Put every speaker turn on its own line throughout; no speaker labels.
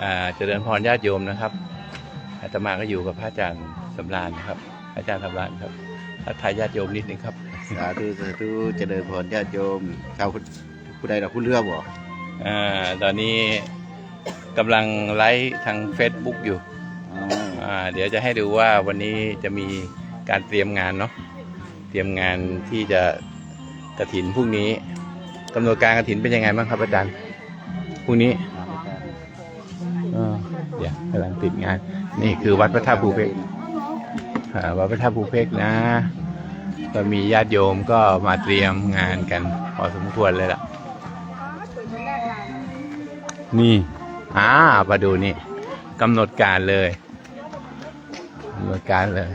อ่าเจริญพรญาติโยมนะครับ อาตมาก็อยู่กับพระอาจารย์สำราญนะครับ อาจารย์สำราญครับทักทายญาติโยมนิดนึงครับ
สาธุสาธุเจริญพรญาติโยมชาวพุทธผู้ใดเราผู้เลือกบ่
อ่าตอนนี้กำลังไลฟ์ทาง Facebook อยู่
อ๋อ
อ่าเดี๋ยวจะให้ดูว่าวันนี้จะมีการเตรียมงานเนาะเตรียมงานที่จะกระถินพรุ่งนี้กำหนดการกระถินเป็นยังไงบ้างครับอาจารย์พรุ่งนี้เออเดี๋ยวกำลังติดงาน นี่คือวัดพระธาตุภูเพกอ่าวัดพระธาตุภูเพกนะ ก็มีญาติโยมก็มาเตรียมงานกัน พอสมควรเลยล่ะ นี่อ่ามาดูนี่กำหนดการเลยกำหนดการเลย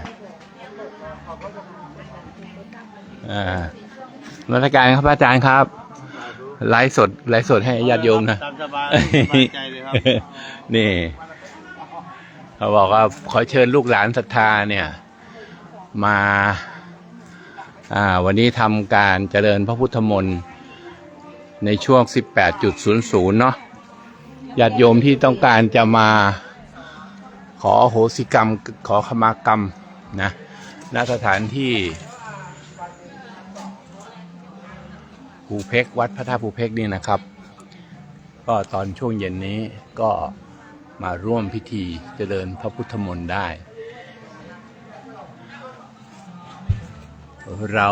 อ่านมัสการครับอาจารย์ครับไลฟ์สดไลฟ์สดให้ญาติโยมนะ
ตามสบายสบายใจเลยครับ
นี่ เขาบอกว่าขอเชิญลูกหลานศรัทธาเนี่ยมาวันนี้ทำการเจริญพระพุทธมนต์ในช่วง 18.00 เนาะญาติโยมที่ต้องการจะมาขออโหสิกรรมขอขมากรรมนะณสถานที่ภูเพกวัดพระธาตุภูเพกนี่นะครับ ก็ตอนช่วงเย็นนี้ก็ มาร่วมพิธีเจริญพระพุทธมนต์ได้ เรา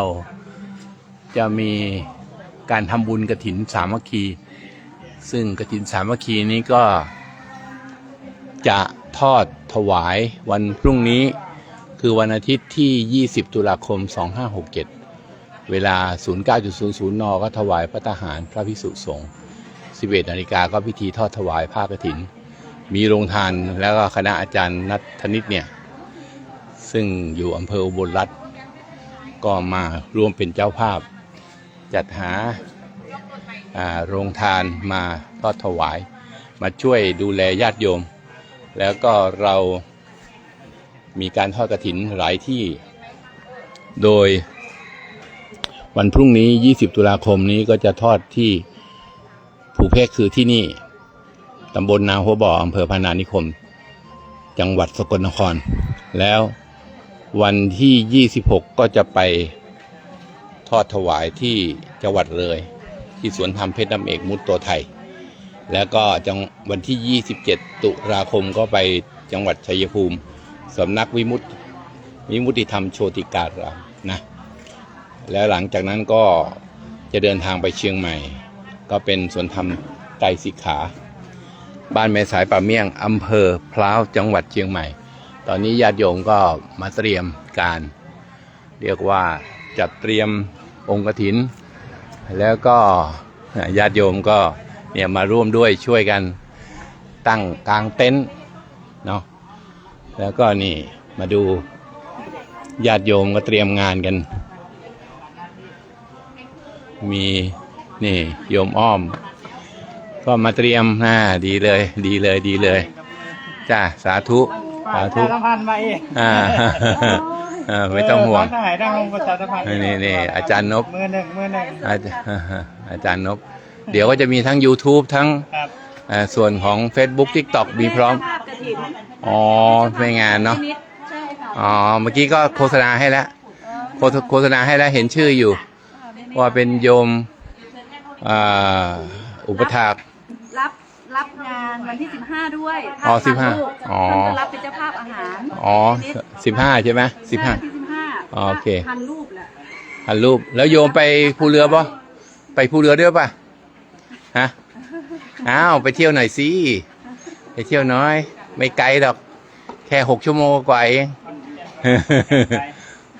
จะมีการทำบุญกระถินสามัคคี ซึ่งกระถินสามัคคีนี้ก็จะทอดถวายวันพรุ่งนี้คือวันอาทิตย์ที่ 20 ตุลาคม 2567 เวลา 09.00 น ก็ถวายพระทหารพระพิสุสงฆ์ 11 นาฬิกาก็พิธีทอดถวายผ้ากฐิน มีโรงทานแล้วก็คณะอาจารย์นัทธนิตเนี่ย ซึ่งอยู่อำเภออุบลรัฐก็มาร่วมเป็นเจ้าภาพ จัดหาโรงทานมาทอดถวาย มาช่วยดูแลญาติโยม แล้วก็เรามีการทอดกฐินหลายที่ โดยวันพรุ่งนี้ 20 ตุลาคมนี้ก็จะทอดที่ภูเพกคือที่นี่ ตำบลนาหัวบ่ออำเภอพานานิคม จังหวัดสกลนคร แล้ววันที่ 26 ก็จะไปทอดถวายที่จังหวัดเลย ที่สวนธรรมเพชรน้ำเอกมุตโตไทย แล้วก็จังวันที่ 27 ตุลาคมก็ไปจังหวัดชัยภูมิสำนักวิมุตติวิมุตติธรรมโชติการามนะแล้วหลังจากนั้นก็จะเดินทางไปเชียงใหม่ ก็เป็นสวนธรรมไตรสิกขา บ้านแม่สายป่าเมี่ยงอำเภอพร้าวจังหวัดเชียงใหม่ ตอนนี้ญาติโยมก็มาเตรียมการ เรียกว่าจัดเตรียมองค์กถิน แล้วก็ญาติโยมก็เนี่ยมาร่วมด้วยช่วยกันตั้งกลางเต็นท์เนาะแล้วก็นี่มาดูญาติโยมก็เตรียมงานกัน มีนี่โยมอ้อม ก็มาเตรียมนะดีเลย ดีเลยดีเลยจ้าสาธุสาธุ
ประชาสัมพันธ์มาเอง
อ่าเออไม่ต้องห่วง
เทหารทางลงประชาสัมพันธ์
นี่นี่อาจารย์นบ
มือหนึ่งมือหนึ่ง
อาจอาจารย์นบ เดี๋ยวก็จะมีทั้ง YouTube ทั้ง
ครับ
เอ่อส่วนของ Facebook TikTok มีพร้อม
ภาพกระถิ่น
อ๋อไม่งานเนาะ
นิดใช่ค่ะ
อ๋อเมื่อกี้ก็โฆษณาให้แล้วโฆษโฆษณาให้แล้วเห็นชื่ออยู่ ว่าเป็นโยมอ่าอุปถาก
รับรับงานวันที่15ด้วย
อ๋อ
ภาพ
15
ลูก
อ๋อ
ท่านจะรับเป็นเจ้าภาพอาหาร
อ๋อ
นิด
สิบห้าใช่ไหมสิบห้า
ใช่ที่15
อ๋อโอเค
พันรูปแหละ
หันรูป แล้วโยมไปภูเรือปะไปภูเรือด้วยปะฮะ อ้าว ไปเที่ยวหน่อยสิ ไปเที่ยวน้อย ไม่ไกลหรอก แค่หกชั่วโมงกว่าเอง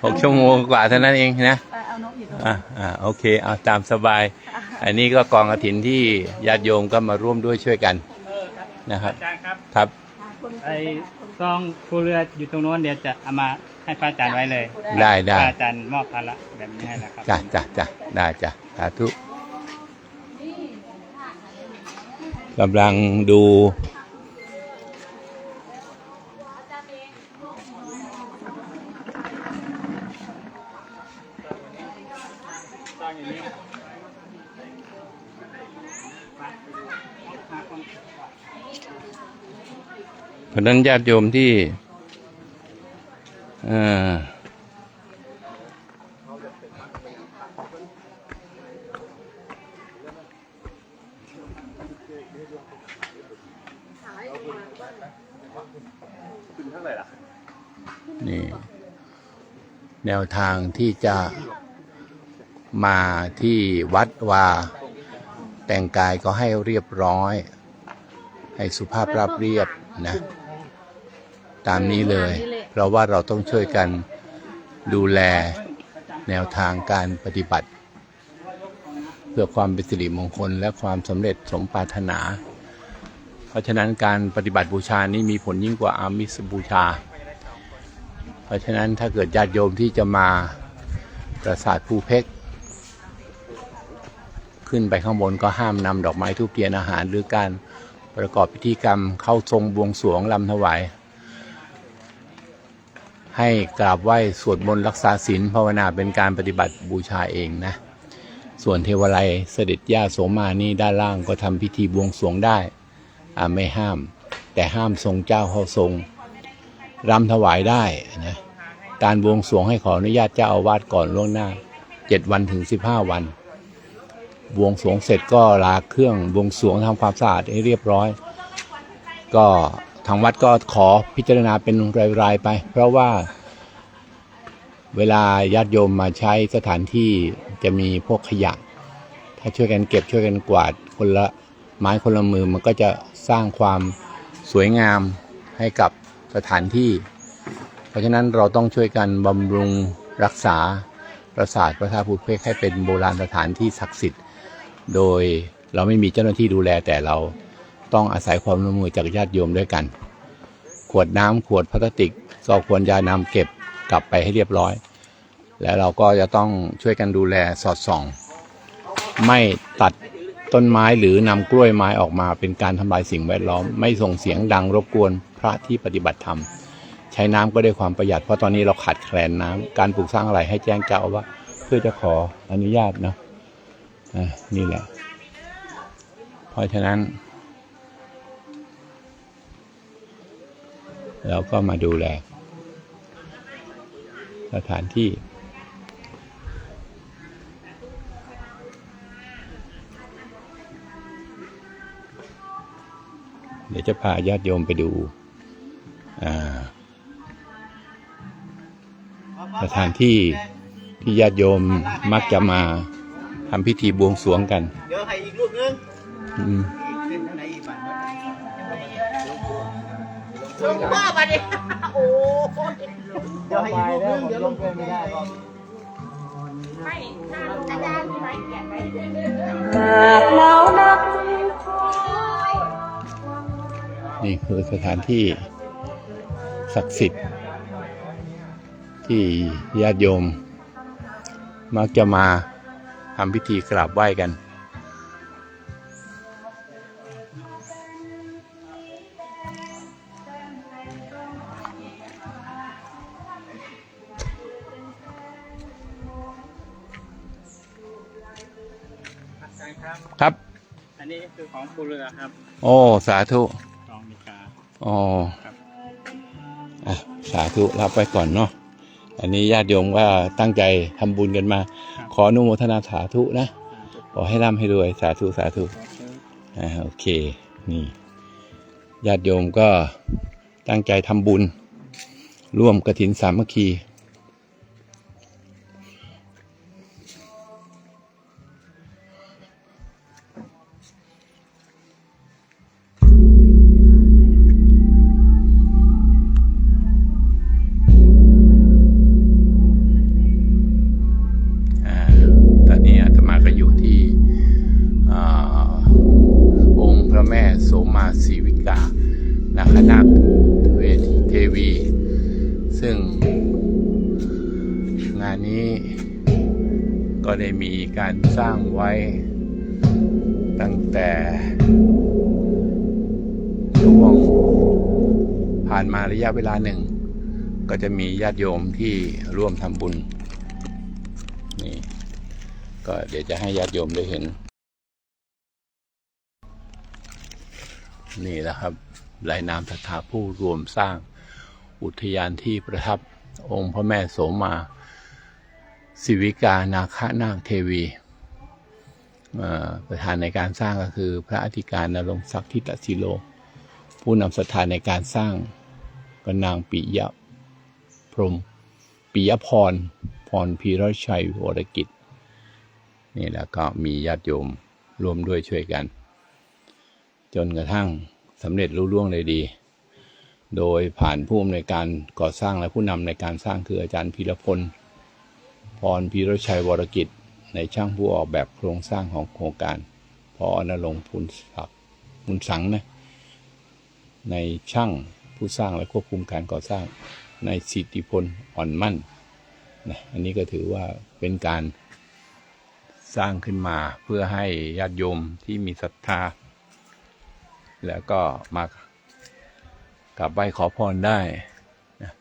หกชั่วโมงกว่าเท่านั้นเองนะ
ไปเอานกอยู่ตรง
อ่าอ่าโอเค เอาตามสบาย อันนี้ก็กองกฐินที่ญาติโยมก็มาร่วมด้วยช่วยกันนะครับ
อาจารย์ครับ
ครับ
ไอ้ซองผู้เรืออยู่ตรงโน้นเดี๋ยวจะเอามาให้พระอาจารย์ไว้เลย
ได้ได้
พระอาจารย์มอบภาระแบบนี้ให้แล้วครับ
จ้ะจ้ะจ้ะได้จ้ะสาธุกำลังดู เพราะนั้นญาติโยมที่นี่ แนวทางที่จะมาที่วัดวา แต่งกายก็ให้เรียบร้อย ให้สุภาพราบเรียบนะ ตามนี้เลย เพราะว่าเราต้องช่วยกันดูแลแนวทางการปฏิบัติ เพื่อความเป็นสิริมงคลและความสำเร็จสมปรารถนา เพราะฉะนั้นการปฏิบัติบูชานี้มีผลยิ่งกว่าอามิสบูชา เพราะฉะนั้นถ้าเกิดญาติโยมที่จะมาปราสาทภูเพกขึ้นไปข้างบนก็ห้ามนำดอกไม้ทูปเทียนอาหารหรือการ ประกอบพิธีกรรมเข้าทรงบวงสรวงลำถวาย ให้กราบไหว้สวดมนต์รักษาศีลภาวนาเป็นการปฏิบัติบูชาเองนะ ส่วนเทวไลเสด็จย่าโสมานี่ด้านล่างก็ทำพิธีบวงสรวงได้อ่าไม่ห้าม แต่ห้ามทรงเจ้าเข้าทรงรำถวายได้นะการบวงสรวงให้ขออนุญาตเจ้าอาวาสก่อนล่วงหน้า 7 วันถึง 15 วัน บวงสวงเสร็จก็ลาเครื่องบวงสวงทำความสะอาดให้เรียบร้อย ก็ทางวัดก็ขอพิจารณาเป็นรายๆไป เพราะว่าเวลาญาติโยมมาใช้สถานที่จะมีพวกขยะ ถ้าช่วยกันเก็บช่วยกันกวาดคนละไม้คนละมือมันก็จะสร้างความสวยงามให้กับสถานที่ เพราะฉะนั้นเราต้องช่วยกันบำรุงรักษาปราสาทพระธาตุพุทธเพกให้เป็นโบราณสถานที่ศักดิ์สิทธิ์ โดยเราไม่มีเจ้าหน้าที่ดูแลแต่เราต้องอาศัยความร่วมมือจากญาติโยมด้วยกัน ขวดน้ำขวดพลาสติกก็ควรจะนำเก็บกลับไปให้เรียบร้อย แล้วเราก็จะต้องช่วยกันดูแลสอดส่อง ไม่ตัดต้นไม้หรือนำกล้วยไม้ออกมาเป็นการทำลายสิ่งแวดล้อม ไม่ส่งเสียงดังรบกวนพระที่ปฏิบัติธรรม ใช้น้ำก็ได้ความประหยัดเพราะตอนนี้เราขาดแคลนน้ำการปลูกสร้างอะไรให้แจ้งเจ้าว่า เพื่อจะขออนุญาตเนาะ นี่แหละ เพราะฉะนั้น เราก็มาดูแล สถานที่ เดี๋ยวจะพาญาติโยมไปดู สถานที่ที่ญาติโยมมักจะมา ทำพิธีบวงสรวงกัน
เดี๋ยวให้อีกลูกนึง
อืม
เส้นเท่าไหร่อีกบาท
หลวงพ่อมาดิโอ้ย
เดี๋ยวให้อีกลูกนึงเดี๋ยวลงไปไม่ได้หรอก
ไม่ถ้าอาจารย์มีไม้เขียนไว้
นี่คือสถานที่ศักดิ์สิทธิ์ ที่ญาติโยมมักจะมา ทำพิธีกราบไหว้กัน
อาจารย์ครับ
ครับ
อันนี้คือของภูเรือครับ
โอ้ สาธุ
กองมีกา
อ๋อ
ครับ
อะสาธุรับไว้ก่อนเนาะอันนี้ญาติโยมว่าตั้งใจทำบุญกันมา ขออนุโมทนาสาธุนะ ขอให้ร่ำให้รวยสาธุสาธุอ่าโอเค นี่ญาติโยมก็ตั้งใจทำบุญ ร่วมกระถินสามัคคี คนาคเวทีเทวี ซึ่ง งานนี้ก็ได้มีการสร้างไว้ตั้งแต่ช่วงผ่านมาระยะเวลาหนึ่ง ก็จะมีญาติโยมที่ร่วมทำบุญนี่ก็เดี๋ยวจะให้ญาติโยมได้เห็น นี่แหละครับ ลายนามศรัทธาผู้รวมสร้างอุทยานที่ประทับองค์พระแม่โสมาศิวิกานาคนาคเทวีประธานในการสร้างก็คือพระอธิการนรงศักดิ์ทิตศิโล ผู้นำศรัทธาในการสร้างก็นางปิยะพรมปิยพรพรพีรชัยวรกิจนี่แล้วก็มีญาติโยมร่วมด้วยช่วยกัน จนกระทั่ง สำเร็จรุ่ล่วงเลยดี โดยผ่านผู้อำนวยการก่อสร้างและผู้นำในการสร้างคืออาจารย์พีรพล พรพีรชัยวรกิจ ในช่างผู้ออกแบบโครงสร้างของโครงการ พอนรงค์พุนศักดิ์พุนสังนะ ในช่างผู้สร้างและควบคุมการก่อสร้าง ในสิทธิพลอ่อนมั่นนะอันนี้ก็ถือว่าเป็นการสร้างขึ้นมาเพื่อให้ญาติโยมที่มีศรัทธา แล้วก็มากราบไหว้ขอพรได้นะ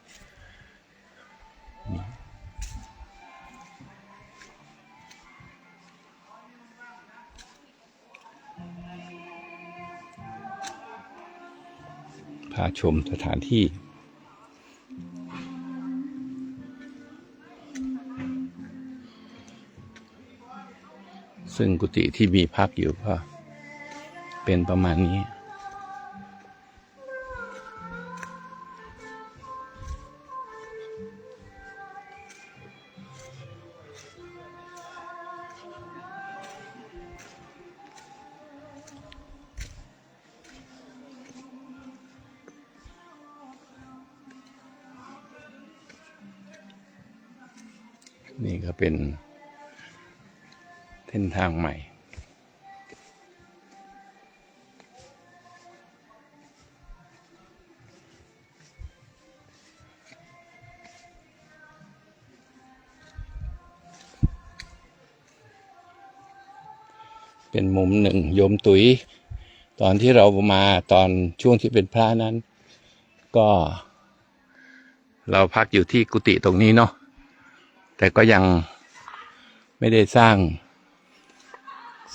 พาชมสถานที่ซึ่งกุฏิที่มีพักอยู่ก็เป็นประมาณนี้ เป็นเส้นทางใหม่ เป็นมุมหนึ่งโยมตุ๋ย ตอนที่เรามาตอนช่วงที่เป็นพระนั้น ก็ เราพักอยู่ที่กุฏิตรงนี้เนาะ แต่ก็ยังไม่ได้สร้าง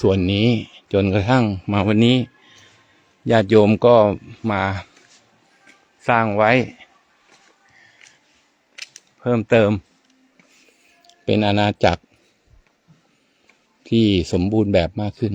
ส่วนนี้จนกระทั่งมาวันนี้ญาติโยมก็มาสร้างไว้ เพิ่มเติม เป็นอาณาจักรที่สมบูรณ์แบบมากขึ้น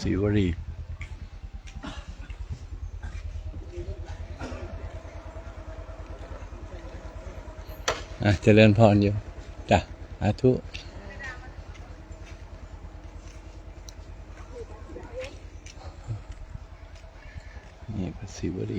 สีวรีอะเจริญพรอยู่จ้ะสาธุ นี่พร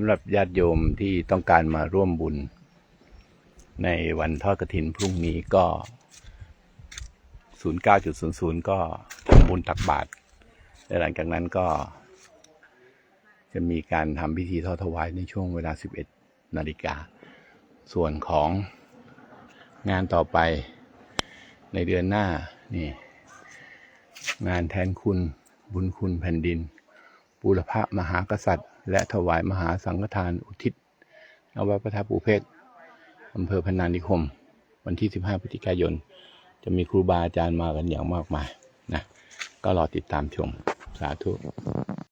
ำหรับญาติโยมที่ต้องการมาร่วมบุญ ในวันทอดกระถินพรุ่งนี้ก็ 09.00 ก็ทำบุญตักบาตรและหลังจากนั้นก็ จะมีการทำพิธีทอดถวายในช่วงเวลา 11 นาฬิกา ส่วนของงานต่อไปในเดือนหน้านี่ งานแทนคุณบุญคุณแผ่นดินบูรพมหากษัตริย์ และถวายมหาสังฆทานอุทิศณวัดพระธาตุปูเพกอำเภอพนานิคม วันที่ 15พฤศจิกายน จะมีครูบาอาจารย์มากันอย่างมากมายนะก็รอติดตามชมสาธุ